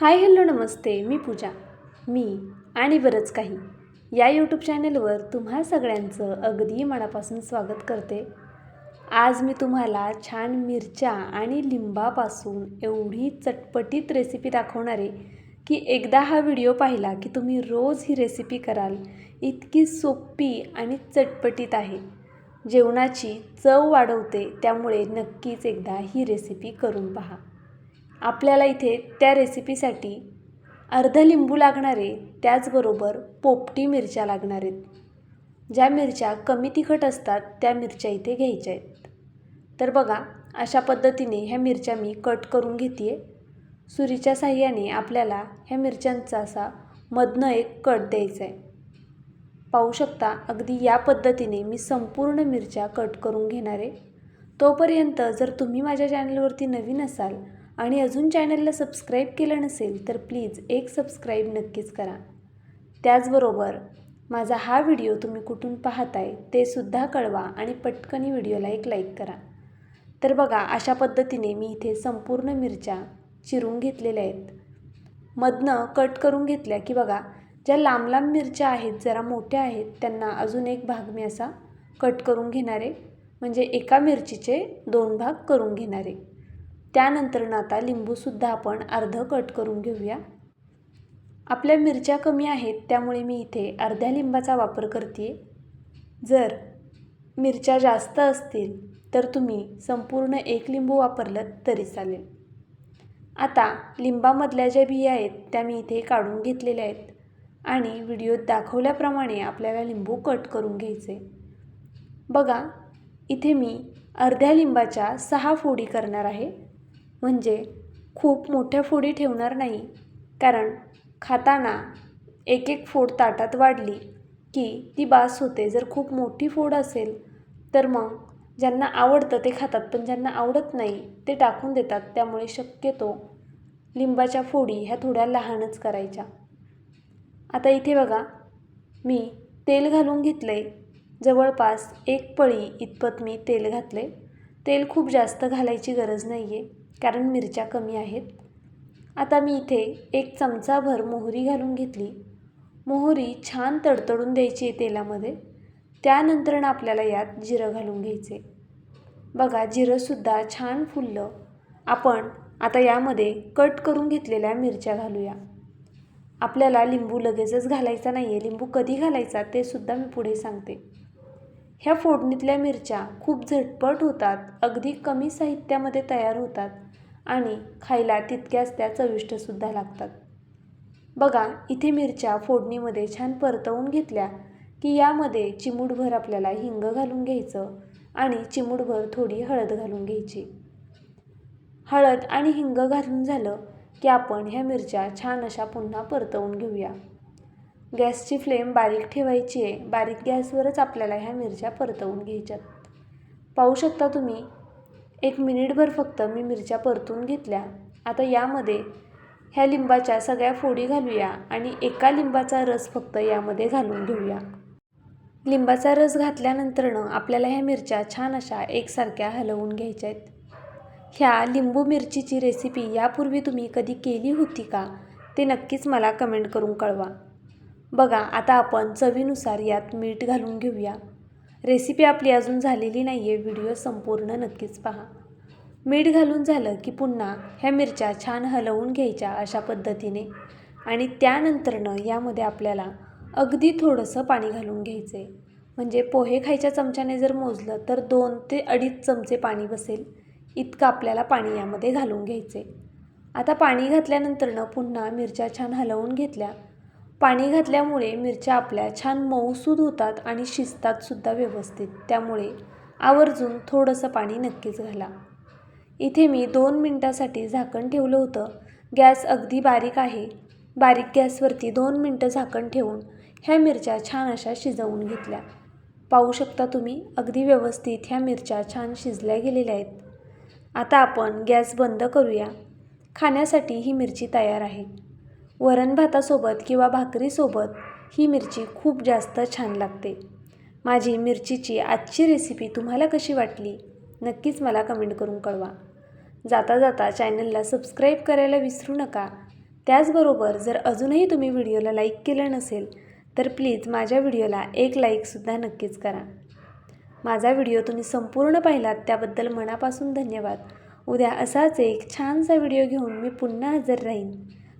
Hi hello नमस्ते मी पूजा मी आणि बरंच काही. या यूट्यूब चॅनलवर तुम्हा सगळ्यांचं अगदी मनापासून स्वागत करते. आज मी तुम्हाला छान मिरच्या आणि लिंबापासून एवढी चटपटीत रेसिपी दाखवणार आहे की एकदा हा व्हिडिओ पाहिला की तुम्ही रोज ही रेसिपी कराल. इतकी सोपी आणि चटपटीत आहे. जेवणाची चव वाढवते त्यामुळे नक्कीच एकदा ही रेसिपी करून पहा. आपल्याला इथे त्या रेसिपीसाठी अर्ध लिंबू लागणार आहे त्याचबरोबर पोपटी मिरच्या लागणार आहेत ज्या मिरच्या कमी तिखट असतात त्या मिरच्या इथे घ्यायच्या आहेत. तर बघा अशा पद्धतीने ह्या मिरच्या मी कट करून घेते आहे सुरीच्या साह्याने आपल्याला ह्या मिरच्यांचा असा मधनं एक कट द्यायचा आहे. पाहू शकता अगदी या पद्धतीने मी संपूर्ण मिरच्या कट करून घेणार आहे. तोपर्यंत जर तुम्ही माझ्या चॅनलवरती नवीन असाल आणि अजून चॅनलला सबस्क्राईब केलं नसेल तर प्लीज एक सबस्क्राईब नक्कीच करा. त्याचबरोबर माझा हा व्हिडिओ तुम्ही कुठून पाहताय ते सुद्धा कळवा आणि पटकनी व्हिडिओला एक लाईक करा. तर बघा अशा पद्धतीने मी इथे संपूर्ण मिरच्या चिरून घेतलेल्या आहेत. मधनं कट करून घेतल्या की बघा ज्या लांब लांब मिरच्या आहेत जरा मोठ्या आहेत त्यांना अजून एक भाग मी असा कट करून घेणार आहे म्हणजे एका मिरचीचे दोन भाग करून घेणार. आहे त्यानंतर आता लिंबूसुद्धा आपण अर्ध कट करून घेऊया. आपल्या मिरच्या कमी आहेत त्यामुळे मी इथे अर्ध्या लिंबाचा वापर करते जर मिरच्या जास्त असतील तर तुम्ही संपूर्ण एक लिंबू वापरलं तरी चालेल. आता लिंबामधल्या ज्या बिया आहेत त्या मी इथे काढून घेतलेल्या आहेत आणि व्हिडिओत दाखवल्याप्रमाणे आपल्याला लिंबू कट करून घ्यायचे. बघा इथे मी अर्ध्या लिंबाच्या सहा फोडी करणार आहे. म्हणजे खूप मोठ्या फोडी ठेवणार नाही. कारण खाताना एक एक फोड ताटात वाढली की ती बास होते. जर खूप मोठी फोड असेल तर मग ज्यांना आवडतं ते खातात पण ज्यांना आवडत नाही ते टाकून देतात. त्यामुळे शक्यतो लिंबाच्या फोडी ह्या थोड्या लहानच करायच्या. आता इथे बघा मी तेल घालून घेतलं आहे जवळपास एक पळी इतपत मी तेल घातलं आहे तेल खूप जास्त घालायची गरज नाही आहे कारण मिरच्या कमी आहेत. आता मी इथे एक चमचाभर मोहरी घालून घेतली. मोहरी छान तडतडून द्यायची आहे तेलामध्ये. त्यानंतर आपल्याला यात जिरं घालून घ्यायचे. बघा जिरंसुद्धा छान फुललं. आपण आता यामध्ये कट करून घेतलेल्या मिरच्या घालूया. आपल्याला लिंबू लगेचच घालायचा नाही आहे लिंबू कधी घालायचा ते सुद्धा मी पुढे सांगते. ह्या फोडणीतल्या मिरच्या खूप झटपट होतात. अगदी कमी साहित्यामध्ये तयार होतात. आणि खायला तितक्याच त्या चविष्टसुद्धा लागतात. बघा इथे मिरच्या फोडणीमध्ये छान परतवून घेतल्या की यामध्ये चिमूटभर आपल्याला हिंग घालून घ्यायचं आणि चिमूटभर थोडी हळद घालून घ्यायची. हळद आणि हिंग घालून झालं की आपण ह्या मिरच्या छान अशा पुन्हा परतवून घेऊया. गॅसची फ्लेम बारीक ठेवायची आहे. बारीक गॅसवरच आपल्याला ह्या मिरच्या परतवून घ्यायच्यात. पाहू शकता तुम्ही एक मिनिटभर फक्त मी मिरच्या परतून घेतल्या. आता यामध्ये ह्या लिंबाच्या सगळ्या फोडी घालूया आणि एका लिंबाचा रस फक्त यामध्ये घालून घेऊया. लिंबाचा रस घातल्यानंतरनं आपल्याला ह्या मिरच्या छान अशा एकसारख्या हलवून घ्यायच्या आहेत ह्या लिंबू मिरचीची रेसिपी यापूर्वी तुम्ही कधी केली होती का? ते नक्कीच मला कमेंट करून कळवा. बघा आता आपण चवीनुसार यात मीठ घालून घेऊया. रेसिपी आपली अजून झालेली नाही आहे व्हिडिओ संपूर्ण नक्कीच पहा. मीठ घालून झालं की पुन्हा ह्या मिरच्या छान हलवून घ्यायच्या अशा पद्धतीने. आणि त्यानंतरनं यामध्ये आपल्याला अगदी थोडंसं पाणी घालून घ्यायचं आहे म्हणजे पोहे खायच्या चमच्याने जर मोजलं तर दोन ते अडीच चमचे पाणी बसेल. इतकं आपल्याला पाणी यामध्ये घालून घ्यायचे आता पाणी घातल्यानंतरनं पुन्हा मिरच्या छान हलवून घेतल्या. पाणी घातल्यामुळे मिरच्या आपल्या छान मऊसूद होतात आणि शिजतातसुद्धा व्यवस्थित. त्यामुळे आवर्जून थोडंसं पाणी नक्कीच घाला. इथे मी दोन मिनटासाठी झाकण ठेवलं होतं. गॅस अगदी बारीक आहे. बारीक गॅसवरती दोन मिनटं झाकण ठेवून ह्या मिरच्या छान अशा शिजवून घेतल्या. पाहू शकता तुम्ही अगदी व्यवस्थित ह्या मिरच्या छान शिजल्या गेलेल्या आहेत. आता आपण गॅस बंद करूया. खाण्यासाठी ही मिरची तयार आहे. वरण भातासोबत किंवा भाकरीसोबत ही मिरची खूप जास्त छान लागते. माझी मिरचीची आजची रेसिपी तुम्हाला कशी वाटली? नक्कीच मला कमेंट करून कळवा. जाता जाता चॅनलला सबस्क्राईब करायला विसरू नका. त्याचबरोबर जर अजूनही तुम्ही व्हिडिओला लाईक केलं नसेल तर प्लीज माझ्या व्हिडिओला एक लाईकसुद्धा नक्कीच करा. माझा व्हिडिओ तुम्ही संपूर्ण पाहिलात त्याबद्दल मनापासून धन्यवाद. उद्या असाच एक छानसा व्हिडिओ घेऊन मी पुन्हा हजर राहीन.